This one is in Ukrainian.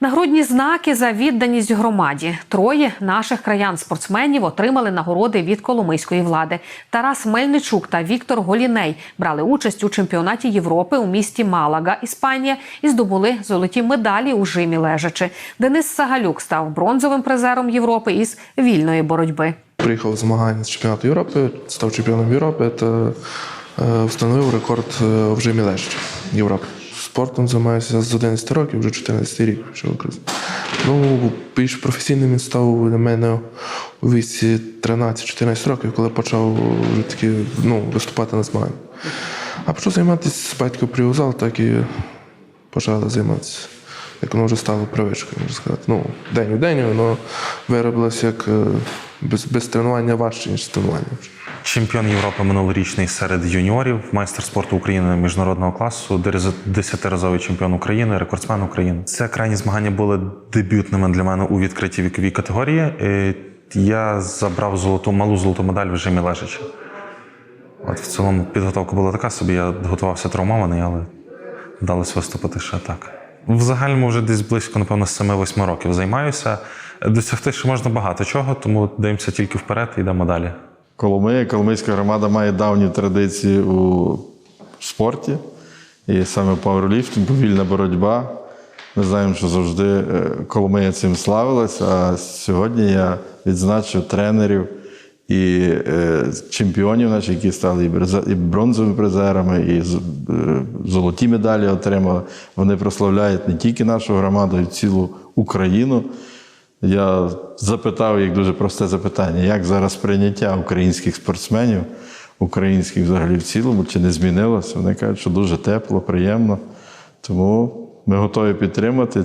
Нагрудні знаки за відданість громаді. Троє наших краян-спортсменів отримали нагороди від коломийської влади. Тарас Мельничук та Віктор Голіней брали участь у чемпіонаті Європи у місті Малага, Іспанія, і здобули золоті медалі у жимі лежачи. Денис Сагалюк став бронзовим призером Європи із вільної боротьби. Приїхав з змагань з чемпіонату Європи, став чемпіоном Європи та е, встановив рекорд е, в жимі лежачи Європи. Спортом займаюся з 11 років, вже 14 рік пішов. Ну, більш професійним він став для мене у віці 13-14 років, коли почав вже таки ну, виступати на змаганнях. А почав займатися батько прив'язав, так і почали займатися. Як воно вже стало привичкою, можна сказати. Ну, день у день воно виробилося як е, без, без тренування важче, ніж з. Чемпіон Європи минулорічний серед юніорів, майстер спорту України міжнародного класу, десятиразовий чемпіон України, рекордсмен України. Це крайні змагання були дебютними для мене у відкритій віковій категорії. Е, Я забрав золоту малу золоту медаль в режимі лежачи. От в цілому підготовка була така собі. Я готувався травмований, але вдалося виступити ще так. В загальному вже десь близько, напевно, з 7-8 років займаюся. Досягти ще можна багато чого, тому дивимося тільки вперед і йдемо далі. Коломия, Коломийська громада має давні традиції у спорті, і саме пауерліфтинг, повільна боротьба. Ми знаємо, що завжди е, Коломия цим славилась, а сьогодні я відзначу тренерів і е, чемпіонів наших, які стали і бронзовими призерами, і е, золоті медалі отримали. Вони прославляють не тільки нашу громаду, а й цілу Україну. Я запитав їх дуже просте запитання: як зараз прийняття українських спортсменів, українських взагалі в цілому, чи не змінилося? Вони кажуть, що дуже тепло, приємно. Тому ми готові підтримати.